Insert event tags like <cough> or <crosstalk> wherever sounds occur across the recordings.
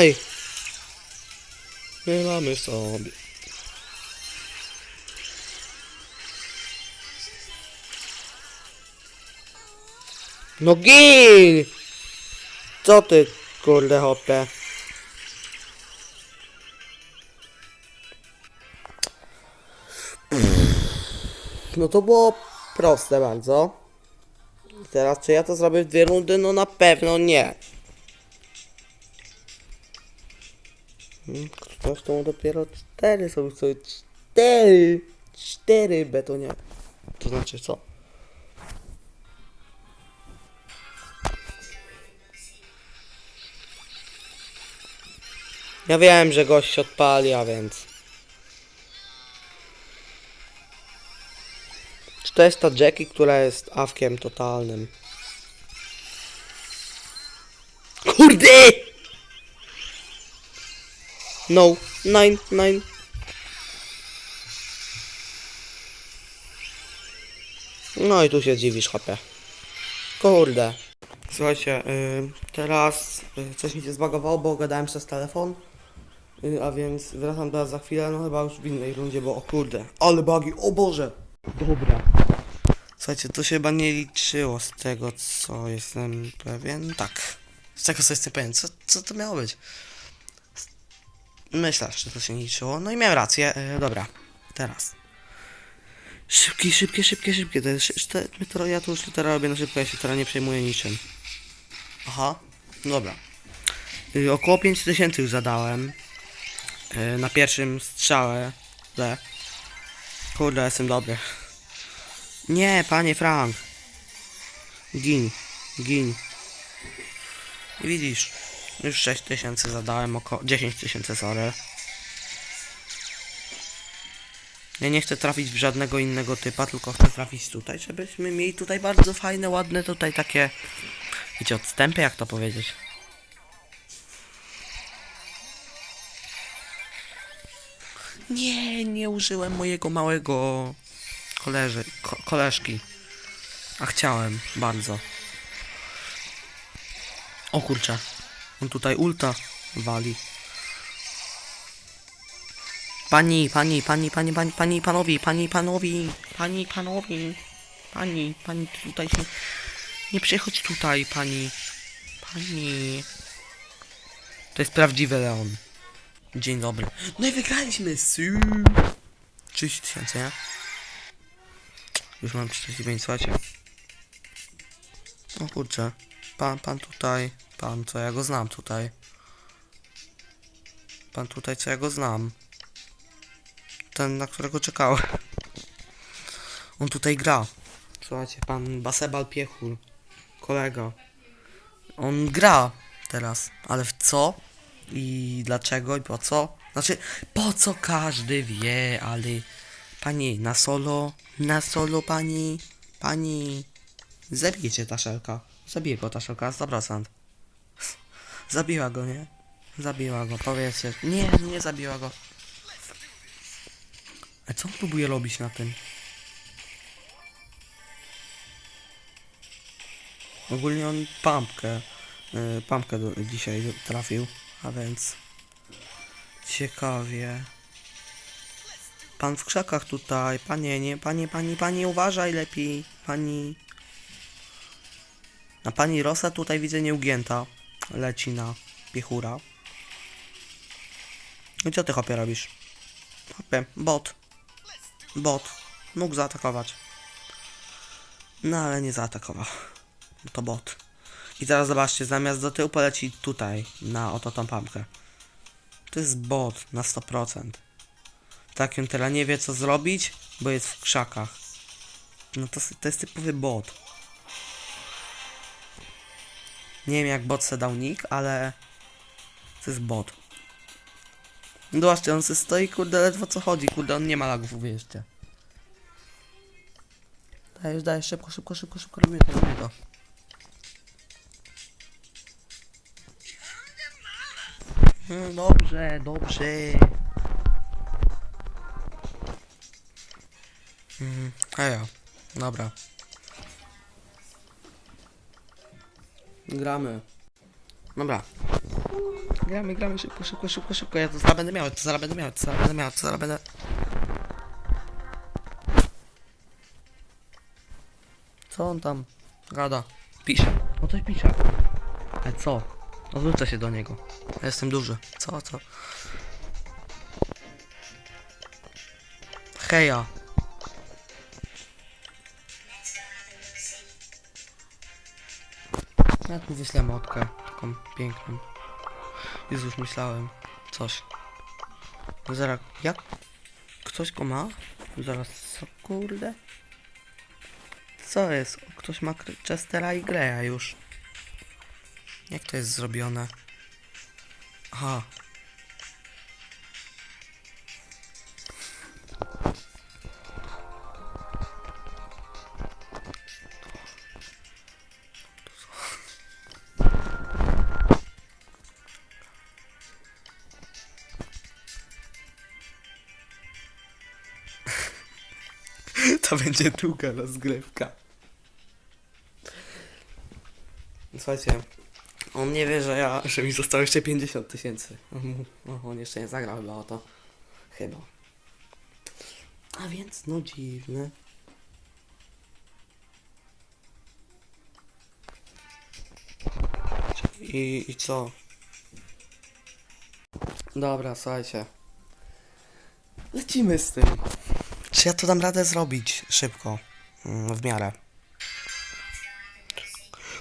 Dawaj! My mamy sobie. No gin! Co ty, kurde hopie? No to było proste bardzo. Teraz czy ja to zrobię w dwie rundy? No na pewno nie. Mu dopiero cztery sobie sobie cztery. Cztery betonie. To znaczy co? Ja wiem, że gość odpali, a więc. Czy to jest ta Jackie, która jest awkiem totalnym? Kurde! No, nine, nine. No i tu się dziwisz, HP. Kurde. Słuchajcie, y, teraz y, coś mi się zbagowało, bo gadałem przez telefon. Y, a więc wracam do was za chwilę, no chyba już w innej rundzie, bo o kurde, ale bugi, o Boże! Dobra. Słuchajcie, to się chyba nie liczyło z tego, co jestem pewien. Tak. Z tego, co jestem pewien. Co, co to miało być? Myślę, że to się nie liczyło. No i miałem rację. E, dobra, teraz. Szybkie, szybkie, szybkie, szybkie. To jest, to, ja to już teraz robię na szybko, ja się teraz nie przejmuję niczym. Aha, dobra. Y, około 5000 już zadałem. Y, na pierwszym strzale. Le. Kurde, jestem dobry. Nie, panie Frank. Gin, gin. Widzisz, już 6 tysięcy zadałem, około 10 tysięcy, sorry. Ja nie chcę trafić w żadnego innego typa, tylko chcę trafić tutaj, żebyśmy mieli tutaj bardzo fajne, ładne tutaj takie, wiecie, odstępy, jak to powiedzieć. Nie, nie użyłem mojego małego koleży, ko, koleżki. A chciałem bardzo. O kurczę. On tutaj ulta wali. Pani, pani, pani, pani, pani, pani, panowi, pani, panowi, pani, panowi, pani, pani tutaj się... Nie przychodź tutaj, pani, pani. To jest prawdziwy Leon. Dzień dobry. No i wygraliśmy, sy. 30 tysięcy, nie? Już mam 45, słuchajcie. O kurczę. Pan, pan tutaj. Pan, co ja go znam tutaj. Pan tutaj, co ja go znam. Ten, na którego czekałem. On tutaj gra. Słuchajcie, pan Basebal Piechur. Kolega. On gra teraz. Ale w co? I dlaczego? I po co? Znaczy, po co każdy wie, ale... Pani, na solo, na solo pani, pani. Zabijcie taszelka. Zabije go taszelka, 100%. Zabiła go, nie? Zabiła go, powiedzcie. Nie, nie zabiła go. A co on próbuje robić na tym? Ogólnie on pumpkę, y, pumpkę do, dzisiaj trafił, a więc ciekawie. Pan w krzakach tutaj, panie, nie, panie, pani, pani, uważaj lepiej, pani. A pani Rosa tutaj widzę nieugięta. Leci na piechura. I co ty hopie robisz? Hopie, bot. Bot. Mógł zaatakować. No ale nie zaatakował. To bot. I teraz zobaczcie, zamiast do tyłu poleci tutaj, na oto tą pampkę. To jest bot na 100%. Tak, on teraz nie wie co zrobić, bo jest w krzakach. No to, to jest typowy bot. Nie wiem jak bot se dał nick, ale to jest bot. Zobaczcie, on se stoi, kurde, ledwo co chodzi, kurde, on nie ma lagów, uwierzcie. Dajesz, dajesz, szybko, szybko, szybko, szybko, robimy to, robimy to. Mm, Dobrze, dobrze. Mhm, a ja, dobra. Gramy. Dobra. gramy, gramy, szybko, szybko, szybko, szybko. Ja to zaraz będę miał, to zaraz będę miał, to zaraz będę miał, to zaraz będę... Co on tam gada? Pisze. No coś pisze. Ale co? Odwrócę się do niego. Ja jestem duży. Co, co? Heja. Ja tu wyślę motkę, taką piękną. Jezu, już myślałem. Coś. Zaraz, jak? Ktoś go ma? Zaraz, co kurde? Co jest? Ktoś ma Chestera i Greya już. Jak to jest zrobione? Aha. To będzie długa rozgrywka. Słuchajcie, on nie wie, że ja, że mi zostało jeszcze 50 tysięcy. No, on jeszcze nie zagrał chyba o to. Chyba. A więc, no dziwne. I, i co? Dobra, słuchajcie. Lecimy z tym. Czy ja to dam radę zrobić szybko? Mm, W miarę.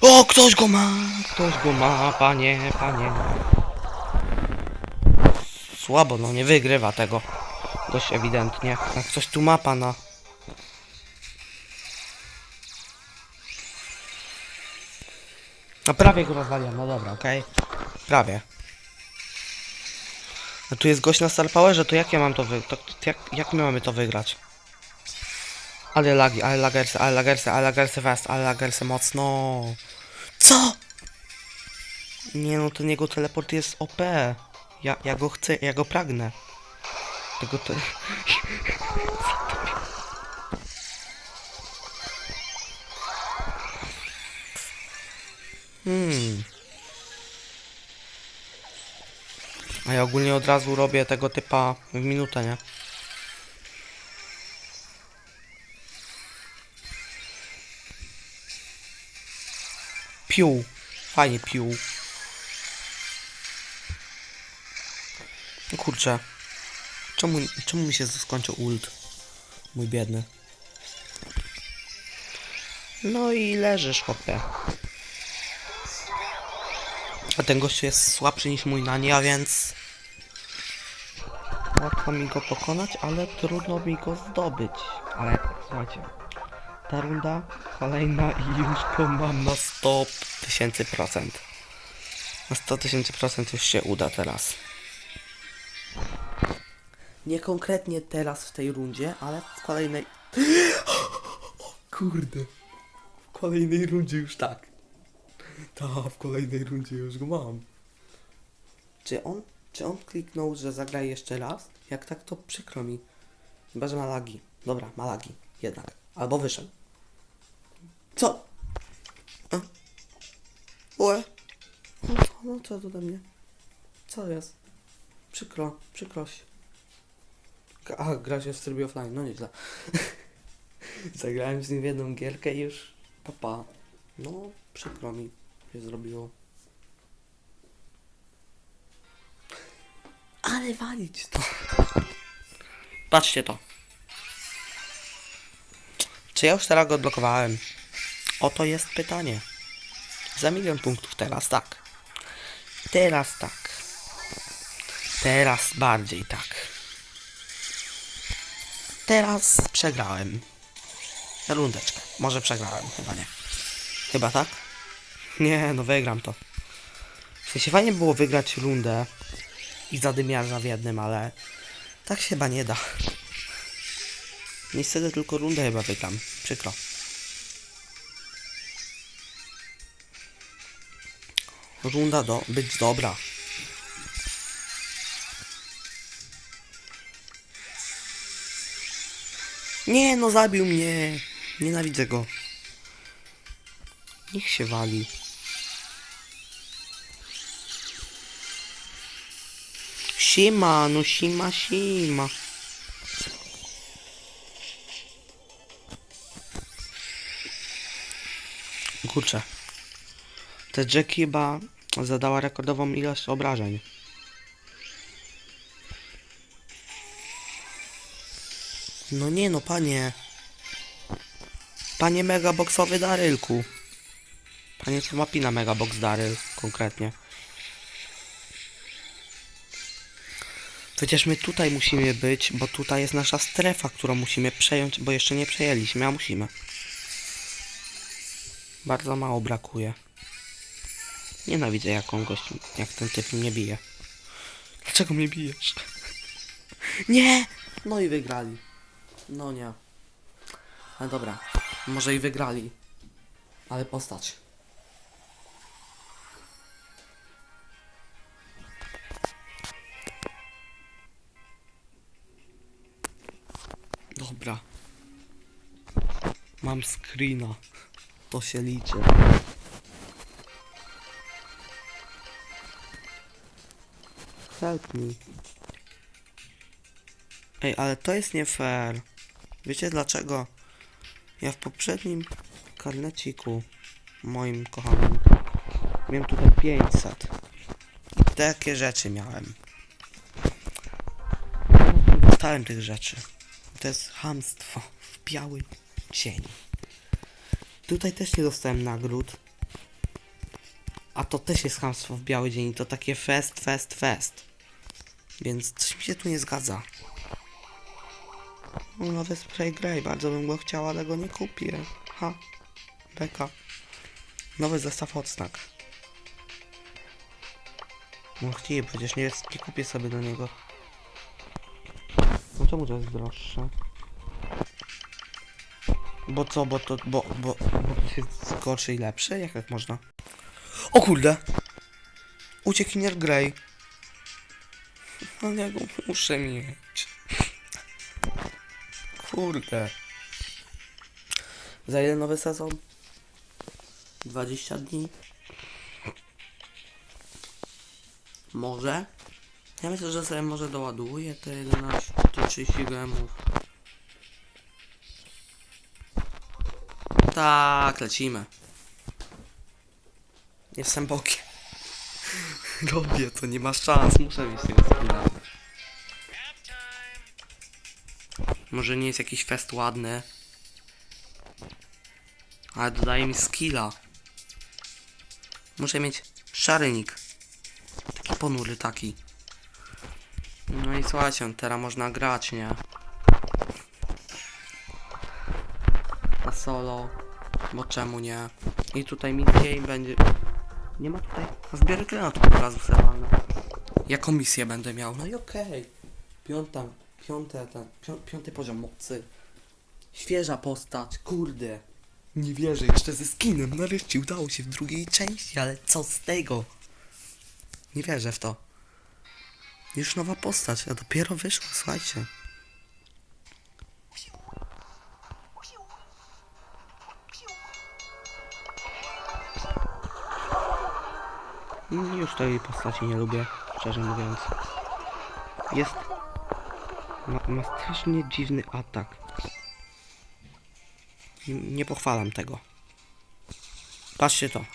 O, ktoś go ma! Ktoś go ma, panie, panie. Słabo, no nie wygrywa tego. Dość ewidentnie. Jak coś tu ma pana. No prawie go rozwaliłem, no dobra, okej. Prawie. No tu jest gość na Star Powerze, to jak ja mam to wy... To jak, jak my mamy to wygrać? Ale lagi, ale lagersy, ale lagersy, ale lagersy fast, ale lagersy mocno. Co? Nie no, ten jego teleport jest OP. Ja, ja go chcę, ja go pragnę. Tego te... Hmm. A ja ogólnie od razu robię tego typa w minutę, nie? Piu. Fajnie piu. No Kurczę. Czemu, czemu mi się skończył ult? Mój biedny. No i leżysz, chłopie. A ten gościu jest słabszy niż mój nani, a więc... Łatwo mi go pokonać, ale trudno mi go zdobyć. Ale słuchajcie, ta runda kolejna i już go mam na 100 tysięcy procent. Na 100 tysięcy procent już się uda teraz. Nie konkretnie teraz w tej rundzie, ale w kolejnej... <gasps> Kurde. W kolejnej rundzie już tak. Ta, w kolejnej rundzie już go mam. Czy on, czy on kliknął, że zagra jeszcze raz? Jak tak, to przykro mi. Chyba, że ma lagi. Dobra, ma lagi. Jednak. Albo wyszedł. Co? A? Ue? No co, no co to do mnie? Co jest? Przykro, przykrość. G- A, gra się w trybie offline, no nieźle. <laughs> Zagrałem z nim jedną gierkę i już papa. No, przykro mi się zrobiło. Ale walić to. Patrzcie to. Czy ja już teraz go odblokowałem? Oto jest pytanie. Za milion punktów teraz tak. Teraz tak. Teraz bardziej tak. Teraz przegrałem. Rundeczkę. Może przegrałem, chyba nie. Chyba tak? Nie, no wygram to. W sensie fajnie było wygrać rundę i zadymiarza w jednym, ale tak się chyba nie da. Niestety tylko rundę chyba wygram. Przykro. Runda do być dobra. Nie, no zabił mnie. Nienawidzę go. Niech się wali. Sima, no sima, sima. Kurczę. Ta Jack chyba zadała rekordową ilość obrażeń. No nie no, panie. Panie megaboxowy Darylku. Panie co ma pina megabox Daryl konkretnie. Przecież my tutaj musimy być, bo tutaj jest nasza strefa, którą musimy przejąć, bo jeszcze nie przejęliśmy, a musimy. Bardzo mało brakuje. Nienawidzę jak on gość, jak ten typ mnie bije. Dlaczego mnie bijesz? Nie! No i wygrali. No nie. Ale dobra. Może i wygrali. Ale postać. Dobra. Mam screena. To się liczy. Help me. Ej, ale to jest nie fair. Wiecie dlaczego? Ja w poprzednim karneciku moim kochanym miałem tutaj 500. I takie rzeczy miałem. Dostałem tych rzeczy. To jest hamstwo w biały dzień. Tutaj też nie dostałem nagród. A to też jest hamstwo w biały dzień. To takie fest, fest, fest. Więc coś mi się tu nie zgadza. Nowy spray grey. Bardzo bym go chciał, ale go nie kupię. Ha. Beka. Nowy zestaw odsnak. No chciję, przecież nie, jest, nie kupię sobie do niego. No czemu to jest droższe? Bo co, bo to, bo, bo, bo to jest gorszy i lepszy? Jak tak można? O kurde! Uciekinier Grey. Ale ja go muszę mieć. Kurde. Za ile nowy sezon? 20 dni? Może? Ja myślę, że sobie może doładuję te 11, te 30 gemów. Tak, lecimy. Jestem bokiem. <laughs> Robię to, nie ma szans, muszę mieć tego skilla. Może nie jest jakiś fest ładny. Ale dodaje mi skilla. Muszę mieć szarynik. Taki ponury taki. No i słuchajcie, teraz można grać, nie? Na solo. Bo czemu nie? I tutaj midgame będzie... Nie ma tutaj... Zbiory granatów od razu sobie walnę. Jaką misję będę miał? No i okej. Piąta... Piąte, ten... Pią, piąty poziom mocy. Świeża postać, kurde. Nie wierzę, jeszcze ze skinem. Nareszcie udało się w drugiej części, ale co z tego? Nie wierzę w to. Już nowa postać, a dopiero wyszła, słuchajcie. Już tej postaci nie lubię, szczerze mówiąc. Jest... Ma, ma strasznie dziwny atak. N- Nie pochwalam tego. Patrzcie to.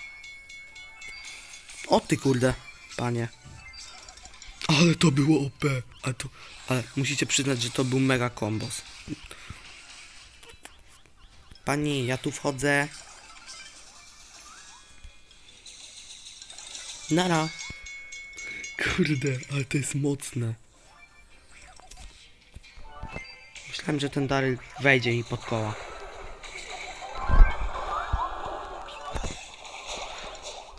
O ty kurde, panie. Ale to było OP. Ale to... Ale musicie przyznać, że to był mega kombos. Pani, ja tu wchodzę. Nara. Kurde, ale to jest mocne. Że ten Daryl wejdzie mi pod koła.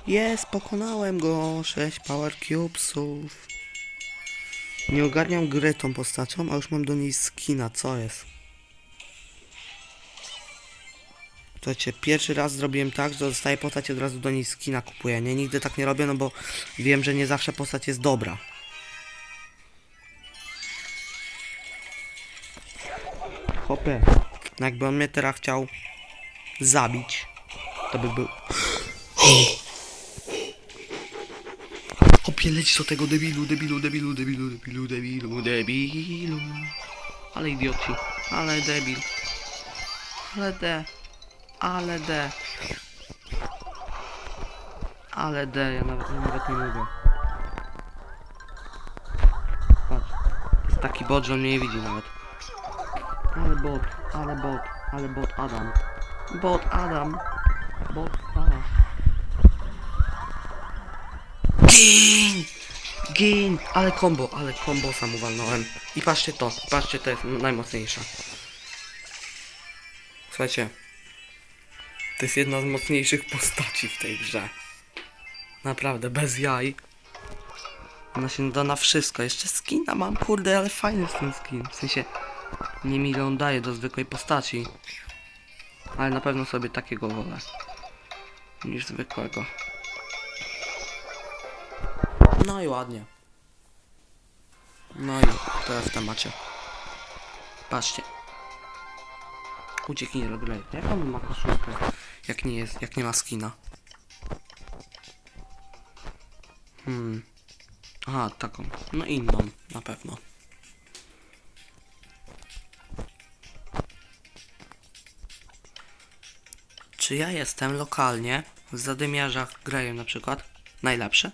Jest, pokonałem go. 6 power cubesów. Nie ogarniam gry tą postacią, a już mam do niej skina. Co jest? Słuchajcie, pierwszy raz zrobiłem tak, że dostaję postać i od razu do niej skina kupuję. Nie, nigdy tak nie robię, no bo wiem, że nie zawsze postać jest dobra. No jakby on mnie teraz chciał zabić, to by był... Chłopie, leć do tego debilu, debilu, debilu, debilu, debilu, debilu, debilu. Ale idioci, ale debil. Ale de, ale de. Ale de, ja nawet, ja nawet nie mówię. Patrz, jest taki bot, że on mnie nie widzi nawet. Ale bot, ale bot, ale bot Adam. Bot Adam. Bot Adam. Gin! Gin! Ale combo, ale combo sam uwalnąłem. I patrzcie to, patrzcie, to jest najmocniejsze. Słuchajcie. To jest jedna z mocniejszych postaci w tej grze. Naprawdę, bez jaj. Ona się da na wszystko. Jeszcze skina mam, kurde, ale fajny jest ten skin. W sensie, nie mi on daje do zwykłej postaci. Ale na pewno sobie takiego wolę. Niż zwykłego. No i ładnie. No i teraz w temacie. Patrzcie. Ucieknij Roglej. Jak on ma koszulkę? Jak nie jest, jak nie ma skina. Hmm. Aha, taką. No inną, na pewno. Czy ja jestem lokalnie w zadymiarzach grają na przykład najlepszy?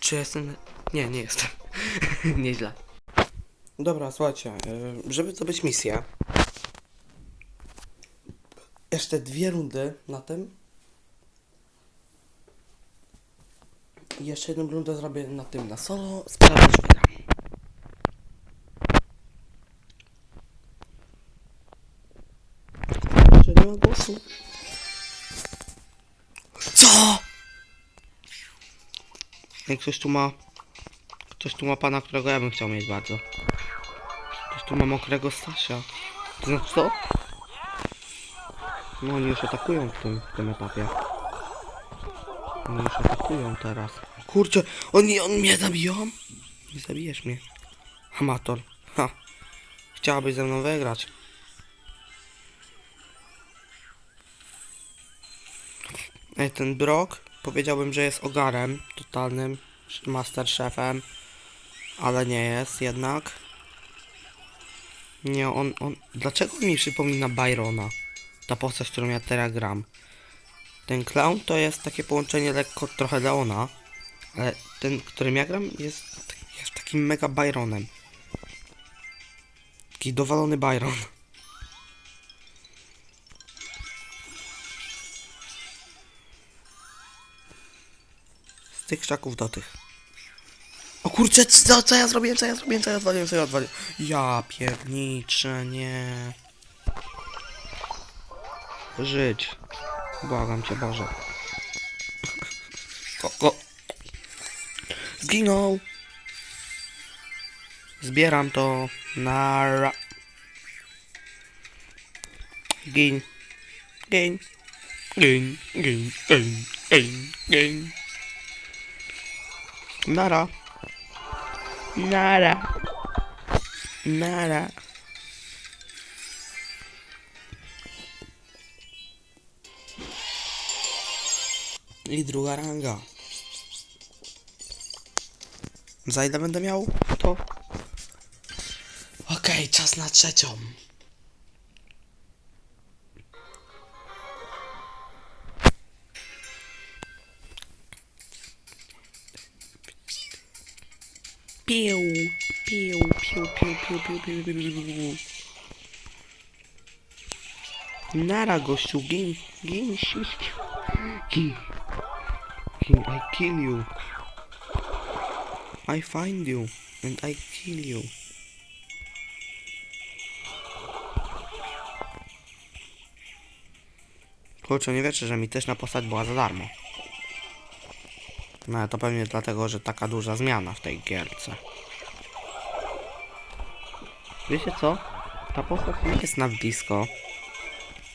Czy jestem... Nie, nie jestem. <laughs> Nieźle. Dobra, słuchajcie, y, żeby zdobyć misję, jeszcze dwie rundy na tym. I jeszcze jedną rundę zrobię na tym, na solo. Sprawdzę, Co? Jak ktoś tu ma... Ktoś tu ma pana, którego ja bym chciał mieć bardzo. Ktoś tu ma mokrego Stasia. To znaczy co? No oni już atakują w tym, w tym etapie. Oni już atakują teraz. Kurczę, oni, on mnie zabiją? Nie zabijesz mnie. Amator. Ha. Chciałabyś ze mną wygrać. Ten Brock powiedziałbym, że jest ogarem totalnym, masterchefem, ale nie jest jednak. Nie, on, on... Dlaczego mi przypomina Byrona? Ta postać, którą ja teraz gram. Ten clown to jest takie połączenie lekko trochę Leona, ale ten, którym ja gram jest, jest takim mega Byronem. Taki dowalony Byron. Z tych krzaków do tych. O kurczę, co, co ja zrobiłem, co ja zrobiłem, co ja odwaliłem, co ja odwaliłem. Ja pierniczę, nie. Żyć. Błagam cię, Boże. Ko, ko. Zginął. Zbieram to. Nara. Gin. Gin. Gin, gin, gin, gin, gin. Nara. Nara. Nara. I druga ranga. Za ile będę miał to? Okej, czas na trzecią. Nara gościu, gin, gin, gin, gin. I kill you. I find you and I kill you. Kurczę, nie wiecie, że mi też na postać była za darmo. No ale to pewnie dlatego, że taka duża zmiana w tej gierce. Wiecie co? Ta postać nie jest na blisko.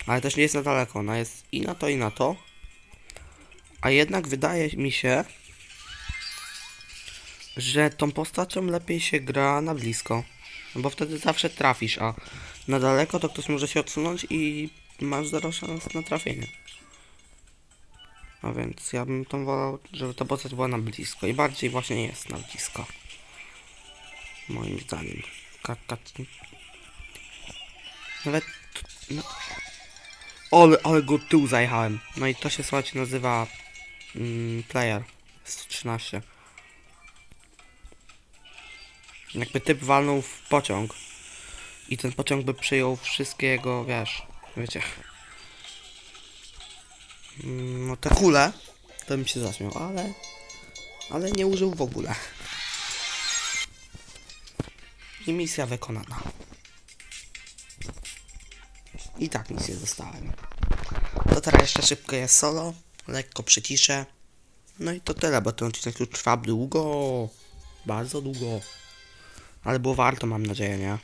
Ale też nie jest na daleko. Ona jest i na to, i na to. A jednak wydaje mi się, że tą postacią lepiej się gra na blisko. No bo wtedy zawsze trafisz, a na daleko to ktoś może się odsunąć i masz zero szans na trafienie. A więc ja bym tam wolał, żeby ta postać była na blisko. I bardziej właśnie jest na blisko. Moim zdaniem. Kaka... Nawet... No. Ale, go tył zajechałem. No i to się słuchajcie nazywa... Mm, player. 113. Jakby typ walnął w pociąg. I ten pociąg by przyjął wszystkie jego, wiesz, wiecie. Mm, No te kule, to bym się zaśmiał, ale... Ale nie użył w ogóle. I misja wykonana. I tak misję dostałem. To teraz jeszcze szybko jest solo, lekko przyciszę. No i to tyle, bo ten odcinek już trwa długo. Bardzo długo. Ale było warto, mam nadzieję, nie?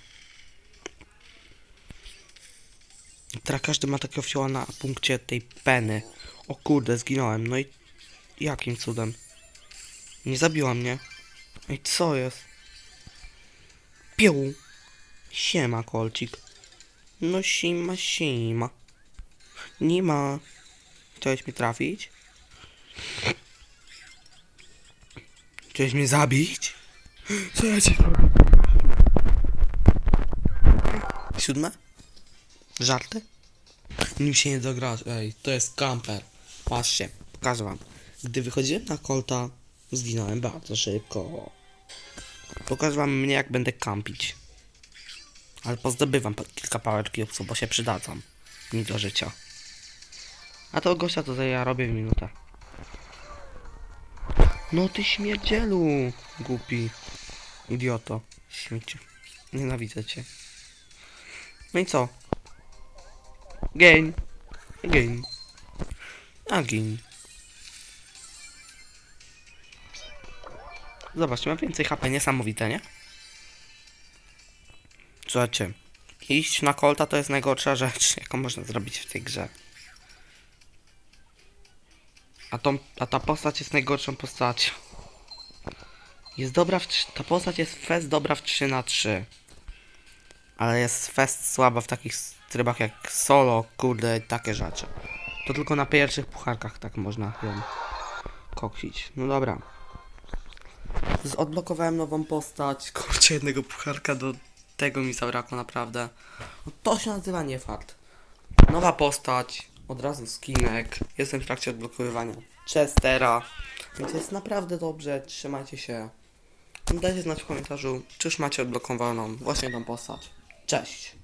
Teraz każdy ma takiego fioła na punkcie tej peny. O kurde, zginąłem. No i jakim cudem? Nie zabiła mnie. Ej, co jest? Piu. Siema, kolcik. No sima, sima. Nie ma. Chciałeś mnie trafić? Chciałeś mnie zabić? Co ja ci? Siódme? Żarty? Nim się nie dograsz. Ej, to jest kamper. Patrzcie, pokażę wam. Gdy wychodziłem na kolta, zginąłem bardzo szybko. Pokażę wam mnie, jak będę kampić. Ale pozdobywam kilka power cubesów, bo się przydadzą mi do życia. A to gościa to ja robię w minutę. No ty śmierdzielu, głupi. Idioto. Śmieciu. Nienawidzę cię. No i co? Gain. Gain. A Zobaczcie, mam więcej HP, niesamowite, nie? Słuchajcie, iść na kolta to jest najgorsza rzecz, <laughs> jaką można zrobić w tej grze. A, tą, a ta postać jest najgorszą postacią. Jest dobra w... Ta postać jest fest dobra w 3 na 3 Ale jest fest słaba w takich trybach jak solo, kurde, takie rzeczy. To tylko na pierwszych pucharkach tak można ją koksić. No dobra. Odblokowałem nową postać. Kurczę, jednego pucharka do tego mi zabrakło naprawdę. No to się nazywa nie fart. Nowa postać, od razu skinek. Jestem w trakcie odblokowywania Chestera. Więc jest naprawdę dobrze, trzymajcie się. Dajcie znać w komentarzu, czy już macie odblokowaną właśnie tą postać. Cześć!